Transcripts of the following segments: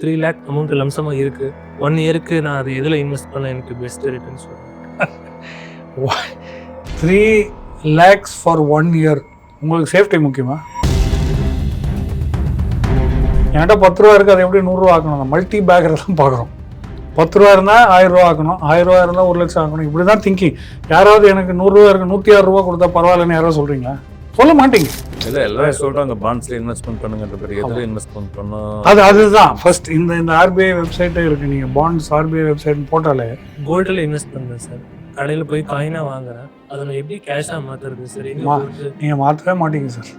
Three lakh amount லம்சமாக இருக்குது one இயருக்கு நான் அது எதில் இன்வெஸ்ட் பண்ண எனக்கு பெஸ்ட் ரிட்டர்ன் சொல்லுவேன் three lakhs for one year உங்களுக்கு சேஃப்டி முக்கியமா? என்கிட்ட பத்து ரூபா இருக்குது அதை எப்படி நூறுரூவா ஆக்கணும்? மல்டி பேக்கரை தான் பார்க்குறோம். பத்து ரூபா இருந்தால் ஆயிரம் ரூபா ஆக்கணும். ஆயிரம் ரூபா இருந்தால் ஒரு லட்சம் ஆக்கணும். இப்படி தான் திங்கிங் யாராவது எனக்கு நூறுரூவா இருக்குது நூற்றி ஆறு ரூபா கொடுத்தா பரவாயில்லன்னு யாராவது சொல்கிறீங்களா சொல்ல மாட்டீங்க. இல்ல எல்லாரும் சொல்றாங்க? பாண்ட்ஸ்ல இன்வெஸ்ட்மெண்ட் பண்ணுங்கன்ற பேர். எதுல இன்வெஸ்ட்மெண்ட் பண்ணோம் அது அதுதான். ஃபர்ஸ்ட் இந்த இந்த ஆர்பிஐ வெப்சைட்டே இருக்குது நீங்கள் பாண்ட்ஸ் ஆர்பிஐ வெப்சைட் போட்டாலே. கோல்டில் இன்வெஸ்ட் பண்ணுறேன் சார் கடையில் போய் காயினாக வாங்குறேன். அதை நான் எப்படி கேஷாக மாற்றுறது சார் எங்கே மா- போட்டு நீங்கள் மாற்றவே மாட்டீங்க சார்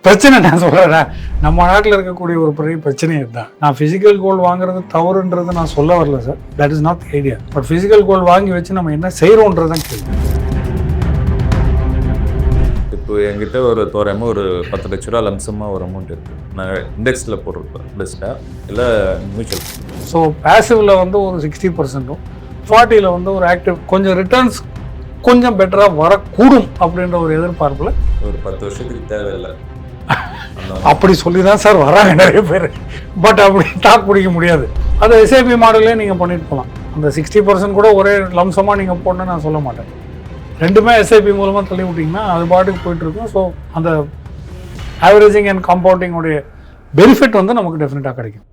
பிரச்சனை நான் சொல்கிறேன் நம்ம நாட்டில் இருக்கக்கூடிய ஒரு பெரிய பிரச்சனையே இதுதான். நான் ஃபிசிக்கல் கோல்டு வாங்குறது தவறுன்றது நான் சொல்ல வரல sir that is not idea but physical gold வாங்கி வச்சு நம்ம என்ன செய்கிறோன்றது தான் கேள்வி. இப்போ என்கிட்ட ஒரு தோராயமா ஒரு பத்து லட்ச ரூபா லம்சமா ஒரு அமௌண்ட் இருக்கு. நான் இண்டெக்ஸ்ல போடுறது பெஸ்ட்டா இல்ல மியூச்சுவல் ஸோ பேசிவில் வந்து ஒரு சிக்ஸ்டி பர்சன்ட்டும் ஃபார்ட்டியில் வந்து ஒரு ஆக்டிவ் கொஞ்சம் ரிட்டர்ன்ஸ் கொஞ்சம் பெட்டராக வரக்கூடும் அப்படின்ற ஒரு எதிர்பார்ப்பில். ஒரு பத்து வருஷத்துக்கு தேவையில்லை. அப்படி சொல்லி தான் சார் வராங்க நிறைய பேர். பட் அப்படி தாக்கு பிடிக்க முடியாது. அது எஸ்ஐபி மாடலே நீங்கள் பண்ணிட்டு போகலாம் அந்த சிக்ஸ்டி பர்சன்ட் கூட ஒரே லம்சமாக நீங்கள் போடணும்னு நான் சொல்ல மாட்டேன். ரெண்டுமே எஸ்ஐபி மூலமாக தள்ளி விட்டிங்கன்னா அது பாட்டுக்கு போயிட்டு இருக்கும் ஸோ அந்த ஆவரேஜிங் அண்ட் காம்பவுண்டிங் உடைய பெனிஃபிட் வந்து நமக்கு டெஃபினட்டாக கிடைக்கும்.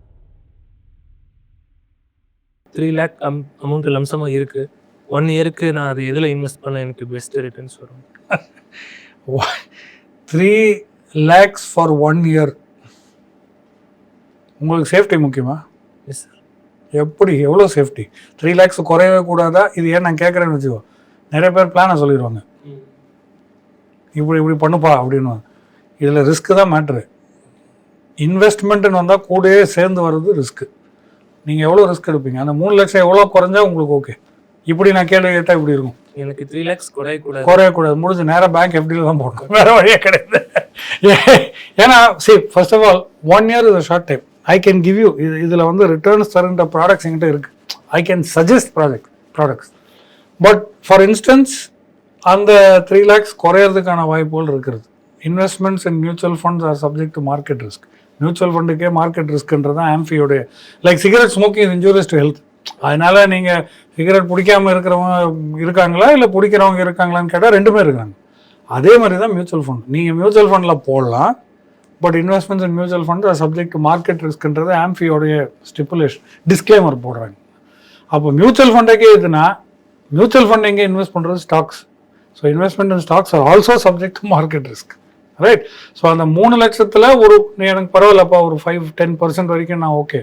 த்ரீ லேக் அம் அமௌண்ட் லம்சமாக இருக்குது ஒன் இயருக்கு நான் அது எதில் இன்வெஸ்ட் பண்ண எனக்கு பெஸ்ட் ரிட்டர்ன்ஸ் வரும் three lakhs for one year உங்களுக்கு சேஃப்டி முக்கியமா? எஸ் சார் எப்படி? எவ்வளோ சேஃப்டி த்ரீ லேக்ஸ் குறையவே கூடாதா? இது ஏன் நான் கேட்குறேன்னு வச்சுக்கோ. நிறைய பேர் பிளானை சொல்லிடுவாங்க இப்படி இப்படி பண்ணுப்பா அப்படின்னு இதில் ரிஸ்க்கு தான் மேட்ரு இன்வெஸ்ட்மெண்ட்டுன்னு வந்தால் கூடயே சேர்ந்து வர்றது ரிஸ்க்கு நீங்கள் எவ்வளோ ரிஸ்க் எடுப்பீங்க? அந்த மூணு லட்சம் எவ்வளோ குறைஞ்சா உங்களுக்கு ஓகே இப்படி நான் கேள்வி கேட்டால் இப்படி இருக்கும். எனக்கு த்ரீ லேக்ஸ் குறையக்கூடாது குறையக்கூடாது முடிஞ்சு நேராக பேங்க் எஃப்டியில் தான் போடணும். வேறு வழியே கிடையாது. ஏன்னா சரி first of all one year is short time I can give you இது இதில் வந்து ரிட்டர்ன்ஸ் தருன்ற ப்ராடக்ட்ஸ் என்கிட்ட இருக்குது I can suggest product products but for instance அந்த த்ரீ லேக்ஸ் குறையிறதுக்கான வாய்ப்புகள் இருக்கிறது. Investments in mutual funds are subject to market risk mutual ஃபண்டுக்கே market ரிஸ்க்ன்றது தான் ஆம்ஃபியோடைய like cigarette smoking injurious to health அதனால நீங்கள் சிகரெட் பிடிக்காமல் இருக்கிறவங்க இருக்காங்களா? இல்லை பிடிக்கிறவங்க இருக்காங்களான்னு கேட்டால் ரெண்டுமே இருக்காங்க. அதே மாதிரி தான் மியூச்சுவல் ஃபண்ட் நீங்கள் மியூச்சுவல் ஃபண்டில் போடலாம். But investments in mutual fund subject market ரிஸ்க்ன்றது ஆம்ஃபியோடைய ஸ்டிப்புலேஷன் டிஸ்க்ளைமர் போடுறாங்க. அப்போ மியூச்சுவல் ஃபண்டுக்கே இதுனா மியூச்சுவல் ஃபண்ட் எங்கே இன்வெஸ்ட் பண்ணுறது stocks so investment in stocks are also subject to market risk right so அந்த மூணு லட்சத்தில் ஒரு எனக்கு பரவாயில்லப்பா ஒரு ஃபைவ் டென் பர்சன்ட் வரைக்கும் நான் ஓகே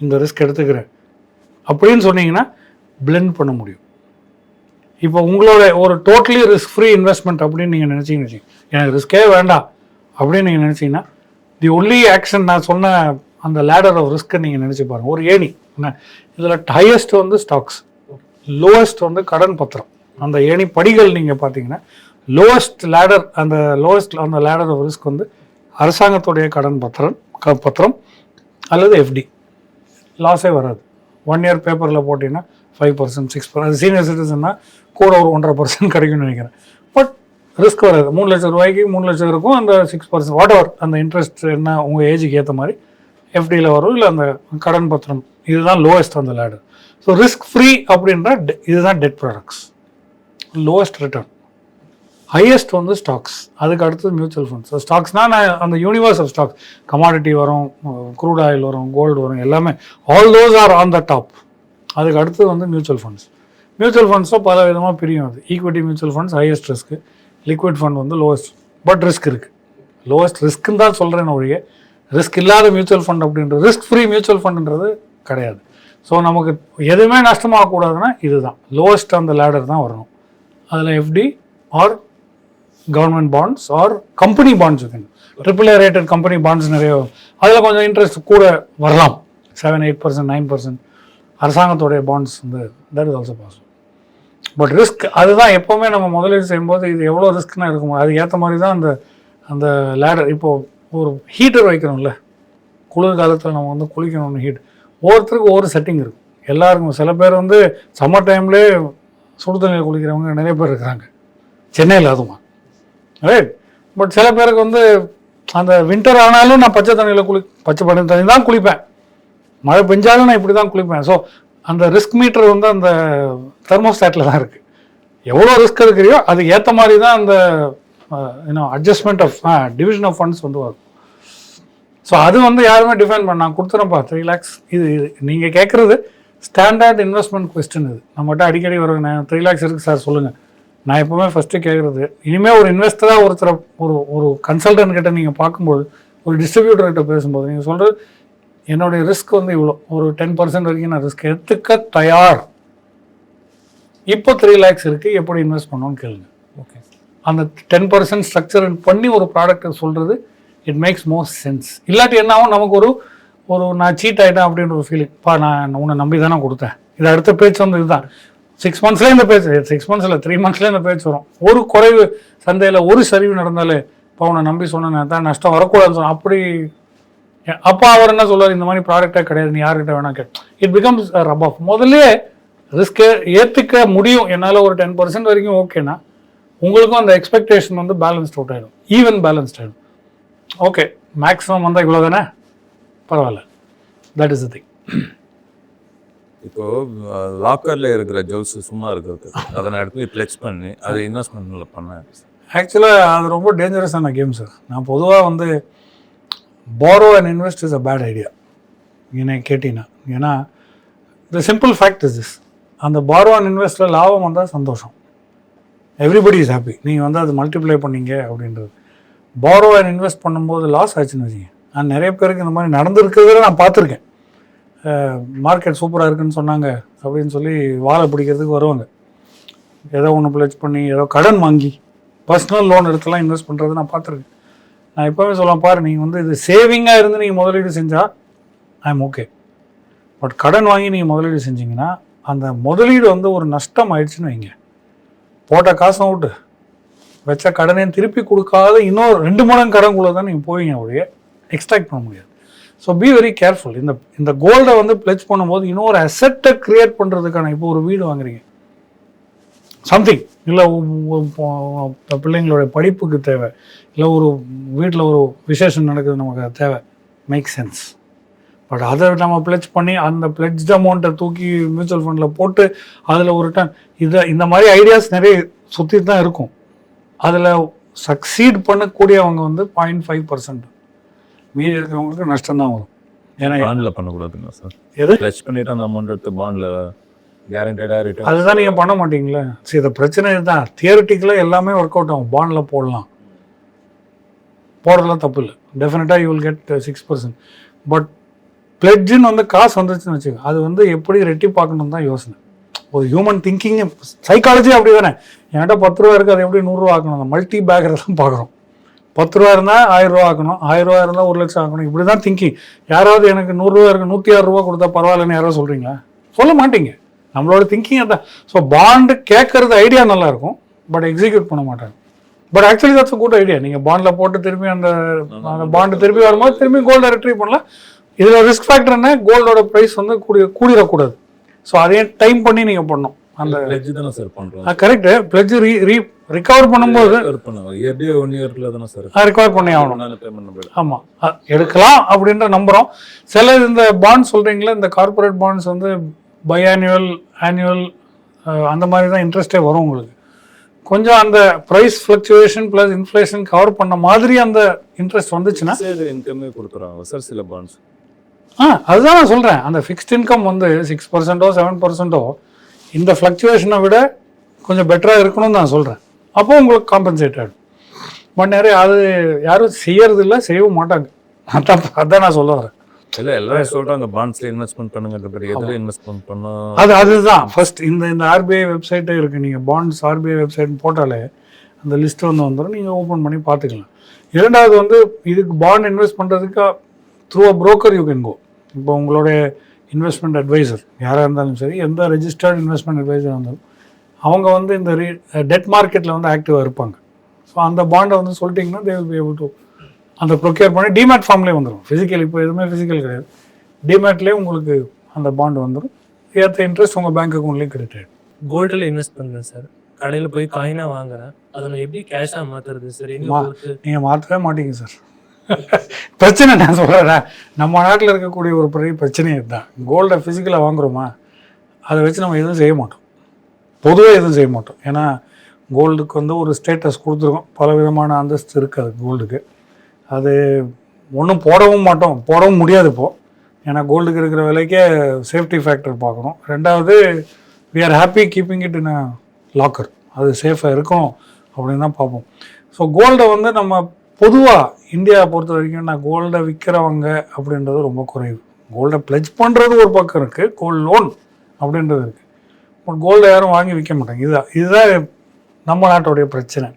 இந்த ரிஸ்க் எடுத்துக்கிறேன். அப்படின்னு சொன்னீங்கன்னா பிளெண்ட் பண்ண முடியும். இப்போ உங்களோட ஒரு டோட்டலி ரிஸ்க் ஃப்ரீ இன்வெஸ்ட்மெண்ட் அப்படின்னு நீங்கள் நினச்சிங்கன்னு எனக்கு ரிஸ்கே வேண்டாம் அப்படின்னு நீங்கள் நினச்சிங்கன்னா தி ஒன்லி ஆக்ஷன் நான் சொன்ன அந்த லேடர் ஆஃப் ரிஸ்க்கை நீங்கள் நினச்சி பாருங்கள் ஒரு ஏணி. என்ன? இதில் ஹையஸ்ட் வந்து ஸ்டாக்ஸ் லோவஸ்ட் வந்து கடன் பத்திரம். அந்த ஏணி படிகள் நீங்கள் பார்த்தீங்கன்னா லோவஸ்ட் லேடர் அந்த லோவஸ்ட் அந்த லேடர் ஆஃப் ரிஸ்க் வந்து அரசாங்கத்துடைய கடன் பத்திரம் க- பத்திரம் அல்லது எஃப்டி லாஸே வராது. ஒன் இயர் பேப்பரில் போட்டிங்கன்னா five percent six percent senior சிட்டிசன்னா கூட ஒரு ஒன்றரை பர்சன்ட் கிடைக்கும்னு நினைக்கிறேன். பட் ரிஸ்க் வராது. மூணு லட்சம் ரூபாய்க்கு மூணு லட்சம் இருக்கும். அந்த சிக்ஸ் பர்சன்ட் வாட் எவர் அந்த இன்ட்ரெஸ்ட் என்ன உங்கள் ஏஜுக்கு ஏற்ற மாதிரி எஃப்டியில் வரும். இல்லை அந்த கடன் பத்திரம். இதுதான் லோவஸ்ட் அந்த லேடர் ஸோ ரிஸ்க் ஃப்ரீ அப்படின்ற இதுதான் debt products lowest return highest வந்து ஸ்டாக்ஸ் அதுக்கு அடுத்தது மியூச்சுவல் ஃபண்ட்ஸ் ஸ்டாக்ஸ்னால் நான் அந்த யூனிவர்ஸ் ஆஃப் ஸ்டாக்ஸ் கமாடிட்டி வரும் க்ரூட் ஆயில் வரும் கோல்டு வரும் எல்லாமே. All those are on the top அதுக்கு அடுத்தது வந்து மியூச்சுவல் ஃபண்ட்ஸ் மியூச்சுவல் ஃபண்ட்ஸும் பல விதமாக பிரியும் அது. Equity mutual funds highest risk liquid fund வந்து லோவஸ்ட் பட் ரிஸ்க் இருக்குது லோவஸ்ட் ரிஸ்க்குன்னு தான் சொல்கிறேன் ஒழிய ரிஸ்க் இல்லாத மியூச்சுவல் ஃபண்ட் அப்படின்றது ரிஸ்க் ஃப்ரீ மியூச்சுவல் ஃபண்டுன்றது கிடையாது. ஸோ நமக்கு எதுவுமே நஷ்டமாகக்கூடாதுன்னா இதுதான். லோவஸ்ட் அந்த லேடர் தான் வரணும். அதில் FD or government bonds or company bonds இருக்குங்க triple A rated company bonds நிறைய அதில் கொஞ்சம் இன்ட்ரெஸ்ட் கூட வரலாம். Seven eight percent nine percent அரசாங்கத்துடைய பாண்ட்ஸ் வந்து that is also possible but risk அதுதான் எப்போவுமே நம்ம முதலீடு செய்யும்போது இது எவ்வளோ ரிஸ்க்னா இருக்கும் அதுக்கு ஏற்ற மாதிரி தான் அந்த அந்த லேடர் இப்போது ஒரு ஹீட்டர் வைக்கணும்ல. குளிர் காலத்தில் நம்ம வந்து குளிக்கணும்னு ஹீட் ஒவ்வொருத்தருக்கும் ஒவ்வொரு செட்டிங் இருக்கும் எல்லாருக்கும் சில பேர் வந்து சம்மர் டைம்லேயே சுடு தண்ணியில் குளிக்கிறவங்க நிறைய பேர் இருக்கிறாங்க. சென்னையில் அதுவும். ரைட் பட் சில பேருக்கு வந்து அந்த வின்டர் ஆனாலும் நான் பச்சை தண்ணியில் குளி பச்சை பண்ணி தண்ணி தான் குளிப்பேன். மழை பெஞ்சாலும் நான் இப்படி தான் குளிப்பேன். ஸோ அந்த ரிஸ்க் மீட்டர் வந்து அந்த தெர்மோஸ்டாட்டில் தான் இருக்குது எவ்வளோ ரிஸ்க் இருக்கிறியோ அதுக்கு ஏற்ற மாதிரி தான் அந்த இன்னும் adjustment of division of funds வந்து வரும். ஸோ அது வந்து யாருமே டிஃபைன் பண்ண நான் கொடுத்துறேன்ப்பா த்ரீ லேக்ஸ் இது இது நீங்கள் கேட்குறது ஸ்டாண்டர்ட் இன்வெஸ்ட்மெண்ட் கொஸ்டின் இது. நம்மகிட்ட அடிக்கடி வரும் நான் த்ரீ லேக்ஸ் இருக்குது சார் சொல்லுங்கள் நான் எப்போவுமே ஃபஸ்ட்டு கேட்குறது இனிமேல் ஒரு இன்வெஸ்டராக ஒருத்தரை ஒரு ஒரு கன்சல்டன்ட் கிட்ட நீங்கள் பார்க்கும்போது ஒரு distributor கிட்ட பேசும்போது நீங்கள் சொல்கிறது என்னுடைய ரிஸ்க் வந்து இவ்வளோ ஒரு டென் பர்சன்ட் வரைக்கும் நான் ரிஸ்க் எடுத்துக்க தயார். இப்போ த்ரீ லேக்ஸ் இருக்குது எப்படி இன்வெஸ்ட் பண்ணணும்னு கேளுங்க. ஓகே அந்த டென் பர்சன்ட் ஸ்ட்ரக்சர் பண்ணி ஒரு ப்ராடக்ட்டை சொல்கிறது இட் மேக்ஸ் மோஸ்ட் சென்ஸ் இல்லாட்டி என்ன ஆகும் நமக்கு ஒரு ஒரு நான் சீட் ஆகிட்டேன் அப்படின்ற ஒரு ஃபீலிங் பா நான் உன்னை நம்பி தானே கொடுத்தேன். இது அடுத்த பேச்சு வந்து இதுதான். சிக்ஸ் மந்த்ஸ்லேயே இந்த பேச்சு சிக்ஸ் மந்த்ஸில் த்ரீ மந்த்ஸ்லேயே இந்த பேச்சு வரும். ஒரு குறைவு சந்தையில் ஒரு சரிவு நடந்தாலே இப்போ உன்னை நம்பி சொன்னேன் தான் நஷ்டம் வரக்கூடாதுன்னு சொன்னேன் அப்படி அப்பா அவர் என்ன சொல்றாரு இந்த மாதிரி ப்ராடக்டே கிடையாது நீ யார்கிட்ட வேணா கேட் இட் பிகம்ஸ் ரப் ஆஃப் முதல்ல ரிஸ்க் ஏற்றுக்க முடியும். என்னால் ஒரு டென் பர்சன்ட் வரைக்கும் ஓகேனா உங்களுக்கும் அந்த எக்ஸ்பெக்டேஷன் வந்து பேலன்ஸ்ட் அவுட் ஆகிடும் ஈவன் பேலன்ஸ்ட் ஆகிடும் ஓகே மேக்ஸிமம் வந்தால் இவ்வளோ தானே பரவாயில்ல. தட் இஸ் த திங் இப்போ லாக்கர்ல இருக்கிற ஜுவல்ஸ் சும்மா இருக்கிறது. அதை நான் எடுத்து ஃப்ளெக்ஸ் பண்ணி அதை இன்வெஸ்ட்மெண்ட்ல பண்ணேன் ஆக்சுவலாக அது ரொம்ப டேஞ்சரஸான கேம் சார் நான் பொதுவாக வந்து borrow and invest is a bad idea என்னை கேட்டிங்கன்னா. ஏன்னா the simple fact is this அந்த borrow அண்ட் இன்வெஸ்ட்டில் லாபம் வந்தால் சந்தோஷம். எவ்ரிபடி இஸ் ஹாப்பி நீங்கள் வந்து அது மல்டிப்ளை பண்ணீங்க அப்படின்றது. Borrow அண்ட் இன்வெஸ்ட் பண்ணும்போது லாஸ் ஆச்சுன்னு வச்சுங்க நான் நிறைய பேருக்கு இந்த மாதிரி நடந்திருக்கிறத நான் பார்த்துருக்கேன். மார்க்கெட் சூப்பராக இருக்குன்னு சொன்னாங்க அப்படின்னு சொல்லி வாழை பிடிக்கிறதுக்கு வருவாங்க. ஏதோ ஒன்று பிளச் பண்ணி ஏதோ கடன் வாங்கி பர்சனல் லோன் எடுத்துலாம் இன்வெஸ்ட் பண்ணுறது நான் பார்த்துருக்கேன். நான் எப்போவுமே சொல்லலாம் பாரு நீங்கள் வந்து இது சேவிங்காக இருந்து நீங்கள் முதலீடு செஞ்சால் ஐ எம் ஓகே பட் கடன் வாங்கி நீங்கள் முதலீடு செஞ்சீங்கன்னா அந்த முதலீடு வந்து ஒரு நஷ்டம் ஆயிடுச்சுன்னு வைங்க. போட்ட காசும் விட்டு வச்ச கடனையும் திருப்பி கொடுக்காத இன்னொரு ரெண்டு மடங்கு கடன்குள்ளே தான் நீங்கள் போவீங்க ஒழிய எக்ஸ்ட்ராக்ட் பண்ண முடியாது. ஸோ பி வெரி கேர்ஃபுல் இந்த இந்த கோல்டை வந்து பிளெச் பண்ணும்போது இன்னொரு அசெட்டை கிரியேட் பண்ணுறதுக்கான இப்போ ஒரு வீடு வாங்குறீங்க. சம்திங் இல்லை பிள்ளைங்களுடைய படிப்புக்கு தேவை. இல்லை ஒரு வீட்டில் ஒரு விசேஷம் நடக்குது நமக்கு தேவை. மேக் சென்ஸ் பட் அதை நம்ம பிளெச் பண்ணி அந்த பிளெச்ட் அமௌண்ட்டை தூக்கி மியூச்சுவல் ஃபண்டில் போட்டு அதில் ஒரு டன் இதை இந்த மாதிரி ஐடியாஸ் நிறைய சுற்றி தான் இருக்கும். அதில் சக்சீட் பண்ணக்கூடியவங்க வந்து பாயிண்ட் ஃபைவ் பர்சன்ட் மீதி இருக்கிறவங்களுக்கு நஷ்டம் தான் வரும். ஏன்னா பாண்ட்ல பண்ணக்கூடாதுங்க சார்? எது? ஃப்ளெச் பண்ணிட்டு அந்த அமௌண்ட் எடுத்து பாண்ட்ல கேரண்டடா ரிட்டர்ன் அதுதான் நீங்கள் பண்ண மாட்டீங்களே. சரி இந்த பிரச்சனை இதுதான். தியரட்டிக்கலாக எல்லாமே ஒர்க் அவுட் ஆகும். பாண்டில் போடலாம். போடுறதுலாம் தப்பு இல்லை. டெஃபினட்டாக you will get six percent but பிளட்ஜுன்னு வந்து காசு வந்துச்சுன்னு வச்சுக்கோ. அது வந்து எப்படி ரெட்டி பார்க்கணும் தான் யோசனை. ஒரு ஹியூமன் திங்கிங் சைக்காலஜி அப்படி தானே. என்கிட்ட பத்து ரூபா இருக்குது அதை எப்படி நூறுரூவா ஆக்கணும்? அந்த மல்டி பேக்கரை தான் பார்க்குறோம். பத்து ரூபா இருந்தால் ஆயிரம் ரூபா ஆக்கணும். ஆயிரம் ரூபா இருந்தால் ஒரு லட்சம் ஆக்கணும். இப்படி தான் திங்கிங் யாராவது எனக்கு நூறுரூவா இருக்குது நூற்றி ஆறு ரூபா கொடுத்தா பரவாயில்லன்னு யாராவது சொல்கிறீங்களா சொல்ல மாட்டீங்க. நம்மளோட திங்கிங் அதான். ஸோ பாண்டு கேட்கறது ஐடியா நல்லா இருக்கும் பட் எக்ஸிக்யூட் பண்ண மாட்டாங்க. But actually that's good idea நீங்கள் பாண்டில் போட்டு திரும்பி அந்த அந்த பாண்டு திரும்பி வரும்போது திரும்பி கோல்டை ரிட்ரீவ் பண்ணலாம். இதில் ரிஸ்க் ஃபேக்டர் என்ன? கோல்டோட ப்ரைஸ் வந்து கூடி கூடிடக்கூடாது. ஸோ அதையும் டைம் பண்ணி நீங்கள் பண்ணணும். அந்த ஃப்ளெஜ் தானே சார் பண்றோம். Correct pledge re re recover பண்ணும்போது இயர்லி ஒன் இயர்க்குள்ள தானே சார் ரிகவர் பண்ணி ஆகணும். ஆமாம் எடுக்கலாம் அப்படின்ற நம்புகிறோம் சில இந்த பாண்ட் சொல்கிறீங்களா இந்த கார்ப்பரேட் பாண்ட்ஸ் வந்து பை ஆனுவல் ஆனுவல் அந்த மாதிரி தான் இன்ட்ரெஸ்டே வரும் உங்களுக்கு. கொஞ்சம் அந்த price fluctuation plus inflation cover பண்ண மாதிரி அந்த இன்ட்ரெஸ்ட் வந்துச்சுன்னா இன்கமே கொடுத்துறாங்க சார் சில பாண்ட்ஸ் ஆ அதுதான் நான் சொல்கிறேன் அந்த ஃபிக்ஸ்ட் இன்கம் வந்து சிக்ஸ் பர்சன்ட்டோ செவன் பர்சன்ட்டோ இந்த ஃப்ளக்சுவேஷனை விட கொஞ்சம் பெட்டராக இருக்கணும்னு நான் சொல்கிறேன் அப்போ உங்களுக்கு காம்பன்சேட் ஆகிடும் பட் நிறைய அது யாரும் செய்யறது இல்லை செய்யவும் மாட்டாங்க. அதான் அதான் நான் சொல்ல வரேன். இல்ல எல்லாரும் சொல்றாங்க? பாண்ட்ஸ்ல இன்வெஸ்ட்மெண்ட் பண்ணுங்க எதுல இன்வெஸ்ட்மெண்ட் பண்ணா? அது அதுதான். ஃபர்ஸ்ட் இந்த இந்த ஆர்பிஐ வெப்சைட்டே இருக்குது நீங்கள் பாண்ட்ஸ் ஆர்பிஐ வெப்சைட் போட்டாலே அந்த லிஸ்ட் வந்து வந்துடும் நீங்கள் ஓப்பன் பண்ணி பார்த்துக்கலாம். இரண்டாவது வந்து இதுக்கு பாண்ட் இன்வெஸ்ட் பண்ணுறதுக்கு through a broker you can go இப்போ உங்களுடைய இன்வெஸ்ட்மெண்ட் அட்வைசர் யாராக இருந்தாலும் சரி எந்த ரெஜிஸ்டர்ட் இன்வெஸ்ட்மெண்ட் அட்வைசர் இருந்தாலும் அவங்க வந்து இந்த ரீ டெட் மார்க்கெட்டில் வந்து ஆக்டிவாக இருப்பாங்க. ஸோ அந்த பாண்டை வந்து சொல்லிட்டிங்கன்னா they will be able to அந்த ப்ரொக்யூர் பண்ணி டிமேட் ஃபார்ம்லேயே வந்துடும் ஃபிசிக்கல் இப்போ எதுவுமே ஃபிசிக்கல் கிடையாது. டிமேட்லேயே உங்களுக்கு அந்த பாண்ட் வந்துடும் ஏற்ற இன்ட்ரெஸ்ட் உங்கள் பேங்க் அக்கௌண்ட்லேயும் கிரெடிட் ஆகிடும் கோல்டில் இன்வெஸ்ட் பண்ணுறேன் சார் கடையில் போய் காயினாக வாங்குறேன். அதை நான் எப்படி கேஷாக மாற்றுறது சார் நீங்கள் மாற்றவே மாட்டீங்க சார் பிரச்சனை நான் சொல்கிறேன் நம்ம நாட்டில் இருக்கக்கூடிய ஒரு பெரிய பிரச்சனையே இதுதான். கோல்டை ஃபிசிக்கலாக வாங்குறோமா? அதை வச்சு நம்ம எதுவும் செய்ய மாட்டோம். பொதுவாக எதுவும் செய்ய மாட்டோம். ஏன்னா கோல்டுக்கு வந்து ஒரு ஸ்டேட்டஸ் கொடுத்துருக்கோம். பல விதமான அந்தஸ்து இருக்குது அது கோல்டுக்கு அது ஒன்றும் போடவும் மாட்டோம். போடவும் முடியாது இப்போது ஏன்னா கோல்டுக்கு இருக்கிற விலைக்கே சேஃப்டி ஃபேக்டர் பார்க்கணும். ரெண்டாவது we are happy keeping it in a locker அது சேஃபாக இருக்கும் அப்படின்னு தான் பார்ப்போம். ஸோ கோல்டை வந்து நம்ம பொதுவாக இந்தியாவை பொறுத்த வரைக்கும் நான் கோல்டை விற்கிறவங்க அப்படின்றது ரொம்ப குறைவு. கோல்டை ப்ளெஜ் பண்ணுறது ஒரு பக்கம் இருக்குது கோல்டு லோன் அப்படின்றது இருக்குது பட் கோல்டை யாரும் வாங்கி விற்க மாட்டாங்க. இதுதான் இதுதான் நம்ம நாட்டோடைய பிரச்சனை.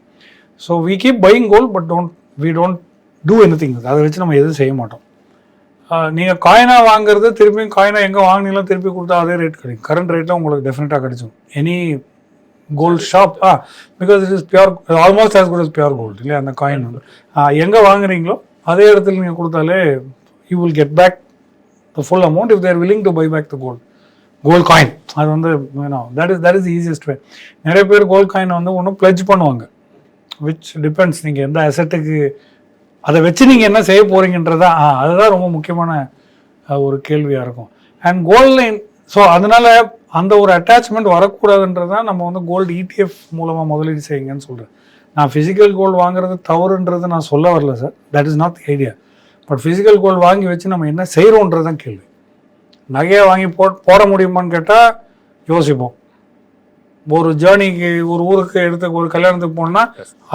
So we keep buying gold but don't we don't do anything அதை வச்சு நம்ம எதுவும் செய்ய மாட்டோம். நீங்கள் காயினாக வாங்குறது திருப்பியும் காயினாக எங்கே வாங்கினீங்களோ திருப்பி கொடுத்தா அதே ரேட் கிடைக்கும். கரண்ட் ரேட்டில் உங்களுக்கு டெஃபினட்டாக கிடைச்சிடும் any gold shop ah because it is pure almost as good is pure gold இல்லையா? அந்த காயின் வந்து. Ah, எங்கே வாங்குறீங்களோ அதே இடத்துல நீங்கள் கொடுத்தாலே you will get back the full amount if they're willing to buy back the gold gold coin அது வந்து that is that is easiest way நிறைய பேர் கோல்ட் காயின் வந்து ஒன்றும் பிளட்ஜ் பண்ணுவாங்க. விச் டிபெண்ட்ஸ் நீங்கள் எந்த அசட்டுக்கு அதை வச்சு நீங்கள் என்ன செய்ய போகிறீங்கன்றதா ஆ அதுதான் ரொம்ப முக்கியமான ஒரு கேள்வியாக இருக்கும். அண்ட் கோல்டு ஸோ அதனால அந்த ஒரு அட்டாச்மெண்ட் வரக்கூடாதுன்றது தான் நம்ம வந்து கோல்டு ETF மூலமாக முதலீடு செய்யுங்கன்னு சொல்கிறேன் நான் ஃபிசிக்கல் கோல்டு வாங்குறது தவறுன்றது நான் சொல்ல வரல sir that is not idea but physical gold வாங்கி வச்சு நம்ம என்ன செய்கிறோன்றது தான் கேள்வி. நகையை வாங்கி போ போட முடியுமான்னு கேட்டால் யோசிப்போம். ஒரு ஜேர்னிக்கு ஒரு ஊருக்கு எடுத்து ஒரு கல்யாணத்துக்கு போனோம்னா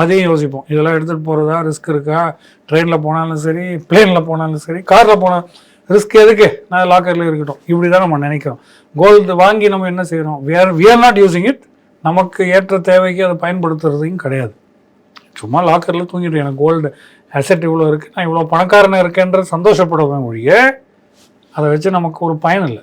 அதையும் யோசிப்போம். இதெல்லாம் எடுத்துகிட்டு போகிறதா ரிஸ்க் இருக்கா? ட்ரெயினில் போனாலும் சரி பிளேனில் போனாலும் சரி காரில் போனால் ரிஸ்க் எதுக்கு? நான் லாக்கரில் இருக்கட்டும். இப்படி தான் நம்ம நினைக்கிறோம். கோல்டு வாங்கி நம்ம என்ன செய்கிறோம் we are we not using it நமக்கு ஏற்ற தேவைக்கு அதை பயன்படுத்துறதையும் கிடையாது. சும்மா லாக்கரில் தூங்கிட்டு எனக்கு கோல்டு அசெட் இவ்வளோ இருக்குது நான் இவ்வளோ பணக்காரனாக இருக்கேன்ற சந்தோஷப்படுவேன் ஒழிய அதை வச்சு நமக்கு ஒரு பயன் இல்லை.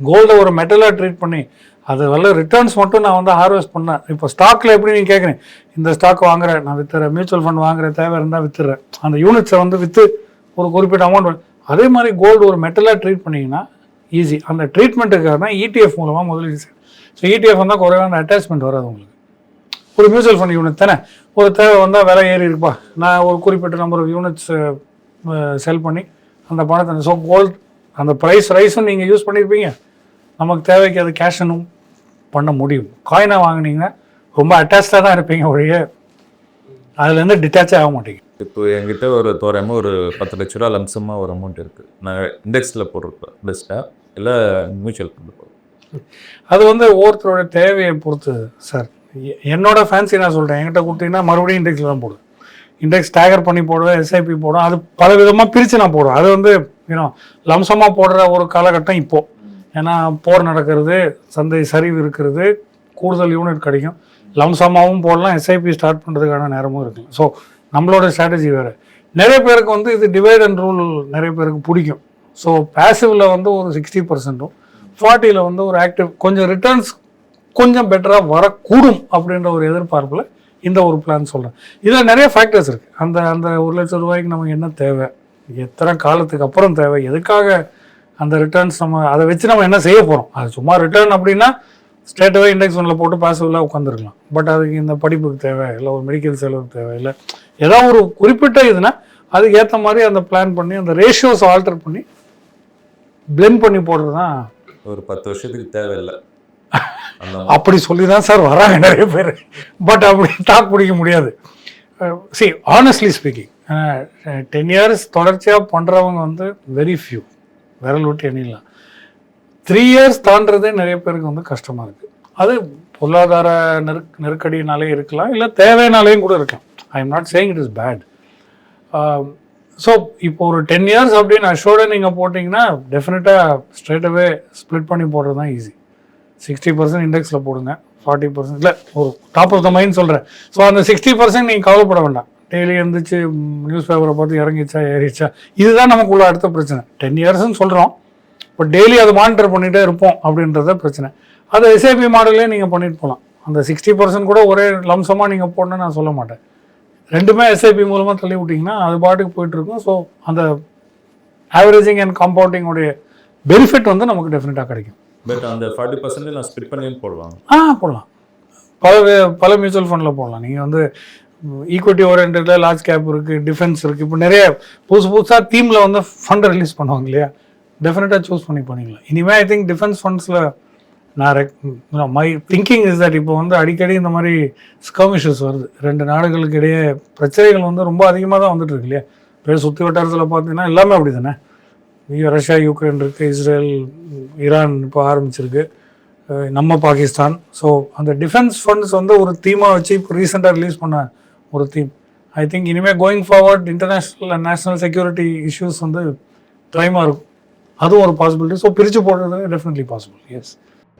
கோல்டை ஒரு மெட்டலாக ட்ரீட் பண்ணி அது வல்ல ரிட்டர்ன்ஸ் மட்டும் நான் வந்து ஹார்வெஸ்ட் பண்ணேன். இப்போ ஸ்டாக்கில் எப்படி நீங்கள் கேட்குறேன் இந்த ஸ்டாக் வாங்குறேன் நான் விற்றுறேன் மியூச்சுவல் ஃபண்ட் வாங்குறேன் தேவை இருந்தால் விற்றுறேன் அந்த யூனிட்ஸை வந்து விற்று ஒரு குறிப்பிட்ட அமௌண்ட் அதே மாதிரி கோல்டு ஒரு மெட்டலாக ட்ரீட் பண்ணிங்கன்னா ஈஸி அந்த ட்ரீட்மெண்ட்டுக்காக தான் இடிஎஃப் மூலமாக முதலீடு செய்யும் ஸோ இடிஎஃப் வந்தால் குறைவான அட்டாச்மெண்ட் வராது உங்களுக்கு. ஒரு மியூச்சுவல் ஃபண்ட் யூனிட் தானே? ஒரு தேவை வந்தால் விலை ஏறி இருப்பா நான் ஒரு குறிப்பிட்ட நம்பர் ஆஃப் யூனிட்ஸ் செல் பண்ணி அந்த பணத்தை ஸோ கோல்ட் அந்த ப்ரைஸ் ரைஸும் நீங்கள் யூஸ் பண்ணியிருப்பீங்க நமக்கு தேவைக்கு அது கேஷனும் பண்ண முடியும். காயினாக வாங்குனீங்கன்னா ரொம்ப அட்டாச்சாக தான் இருப்பீங்க ஒழிய அதுலேருந்து டிட்டாச்சே ஆக மாட்டீங்க. இப்போ என்கிட்ட ஒரு தோராயமாக ஒரு பத்து லட்ச ரூபா லம்சமாக ஒரு அமௌண்ட் இருக்குது நான் இண்டெக்ஸில் போட்டிருப்பேன் பெஸ்ட்டாக இல்லை மியூச்சுவல் ஃபண்ட் போடுறேன் அது வந்து ஒவ்வொருத்தரோட தேவையை பொறுத்து சார் என்னோட ஃபேன்சி நான் சொல்கிறேன் என்கிட்ட கொடுத்தீங்கன்னா மறுபடியும் இண்டெக்ஸில் தான் போடுவேன் இண்டெக்ஸ் டேகர் பண்ணி போடுவேன் எஸ்ஐபி போடுவேன். அது பல விதமாக பிரித்து நான் போடுவேன். அது வந்து யூனோ லம்சமாக போடுற ஒரு காலகட்டம் இப்போது ஏன்னா போர் நடக்கிறது சந்தை சரிவு இருக்கிறது கூடுதல் யூனிட் கிடைக்கும். லம்சமாகவும் போடலாம் எஸ்ஐபி ஸ்டார்ட் பண்ணுறதுக்கான நேரமும் இருக்குது ஸோ நம்மளோட ஸ்ட்ராட்டஜி வேறு. நிறைய பேருக்கு வந்து இது டிவைட் அண்ட் ரூல் நிறைய பேருக்கு பிடிக்கும். ஸோ பேசிவில் வந்து ஒரு சிக்ஸ்டி பர்சன்ட்டும் ஃபார்ட்டியில் வந்து ஒரு ஆக்டிவ் கொஞ்சம் ரிட்டர்ன்ஸ் கொஞ்சம் பெட்டராக வரக்கூடும் அப்படின்ற ஒரு எதிர்பார்ப்பில் இந்த ஒரு பிளான் சொல்கிறேன் இதில் நிறைய ஃபேக்டர்ஸ் இருக்குது அந்த அந்த ஒரு லட்சம் ரூபாய்க்கு நமக்கு என்ன தேவை? எத்தனை காலத்துக்கு அப்புறம் தேவை? எதுக்காக அந்த ரிட்டர்ன்ஸ் நம்ம அதை வச்சு நம்ம என்ன செய்ய போகிறோம் அது சும்மா ரிட்டர்ன் அப்படின்னா ஸ்டேட்டவே இண்டெக்ஸ் ஒன்றில் போட்டு பாசிபிளாக உட்காந்துருக்கலாம் பட் அதுக்கு இந்த படிப்புக்கு தேவை இல்லை ஒரு மெடிக்கல் செலவுக்கு தேவை இல்லை ஏதோ ஒரு குறிப்பிட்ட இதுனா அதுக்கு ஏற்ற மாதிரி அந்த பிளான் பண்ணி அந்த ரேஷியோஸ் ஆல்டர் பண்ணி blend பண்ணி போடுறது தான் ஒரு பத்து வருஷத்துக்கு தேவையில்லை. அப்படி சொல்லி தான் சார் வராங்க நிறைய பேர். பட் அப்படி தாக்கு பிடிக்க முடியாது. See honestly speaking ten years தொடர்ச்சியாக பண்ணுறவங்க வந்து வெரி ஃபியூ விரல் விட்டு எண்ணிடலாம். த்ரீ இயர்ஸ் தாண்டதே நிறைய பேருக்கு வந்து கஷ்டமாக இருக்குது அது பொருளாதார நெருக் நெருக்கடினாலே இருக்கலாம் இல்லை தேவைனாலேயும் கூட இருக்கலாம். I am not saying it is bad so இப்போ ஒரு டென் இயர்ஸ் அப்படின்னு அஷோர்டாக நீங்கள் போட்டிங்கன்னா டெஃபினட்டாக ஸ்ட்ரெயிட்டவே ஸ்ப்ளிட் பண்ணி போடுறது தான் ஈஸி சிக்ஸ்டி பர்சன்ட் இண்டெக்ஸில் போடுங்க ஃபார்ட்டி பர்சன்ட் இல்லை ஒரு டாப் ஆஃப் த மைண்ட் சொல்கிறேன் ஸோ அந்த சிக்ஸ்டி பர்சன்ட் நீங்கள் கவலைப்பட வேண்டாம். டெய்லி எழுந்திரிச்சு நியூஸ் பேப்பரை பார்த்து இறங்கிச்சா ஏறிச்சா இதுதான் நமக்குள்ள அடுத்த பிரச்சனை. டென் இயர்ஸ்ன்னு சொல்கிறோம் இப்போ டெய்லி அதை மானிட்டர் பண்ணிகிட்டே இருப்போம் அப்படின்றத பிரச்சனை. அது எஸ்ஐபி மாடலே நீங்கள் பண்ணிட்டு போகலாம் அந்த சிக்ஸ்டி பர்சன்ட் கூட ஒரே லம்சமாக நீங்கள் போடணும்னு நான் சொல்ல மாட்டேன். ரெண்டுமே எஸ்ஐபி மூலமாக தள்ளி விட்டிங்கன்னா அது பாட்டுக்கு போயிட்டு இருக்கும் ஸோ அந்த ஆவரேஜிங் அண்ட் காம்பவுண்டிங் உடைய பெனிஃபிட் வந்து நமக்கு டெஃபினட்டாக கிடைக்கும். பட் அந்த ஃபார்ட்டி பர்சன்ட் நான் ஸ்பிட் பண்ணியும் போடுவாங்க ஆ போடலாம். பல பல மியூச்சுவல் ஃபண்டில் போடலாம். நீங்கள் வந்து ஈக்விட்டி ஓரியன்டில் லார்ஜ் கேப் இருக்குது டிஃபென்ஸ் இருக்குது இப்போ நிறைய புதுசு புதுசாக தீமில் வந்து ஃபண்டை ரிலீஸ் பண்ணுவாங்க இல்லையா? டெஃபினட்டாக சூஸ் பண்ணி பண்ணிக்கலாம். இனிமேல் ஐ திங்க் டிஃபென்ஸ் ஃபண்ட்ஸில் நான் மை திங்கிங் இஸ் தட் இப்போ வந்து அடிக்கடி இந்த மாதிரி ஸ்கமிஷஸ் வருது. ரெண்டு நாடுகளுக்கு இடையே பிரச்சனைகள் வந்து ரொம்ப அதிகமாக தான் வந்துட்டு இருக்கு இல்லையா? இப்போ சுற்றி வட்டாரத்தில் பார்த்தீங்கன்னா எல்லாமே அப்படி தானே ரஷ்யா யூக்ரைன் இருக்குது இஸ்ரேல் ஈரான் இப்போ ஆரம்பிச்சிருக்கு நம்ம பாகிஸ்தான். ஸோ அந்த டிஃபென்ஸ் ஃபண்ட்ஸ் வந்து ஒரு தீமாக வச்சு இப்போ ரீசெண்டாக ரிலீஸ் பண்ண ஒரு தீம் ஐ திங்க் இனிமேல் going forward international and national security issues வந்து டைமாக இருக்கும். அதுவும் ஒரு பாசிபிலிட்டி ஸோ பிரித்து போடுறது டெஃபினெட்லி பாசிபிள் எஸ்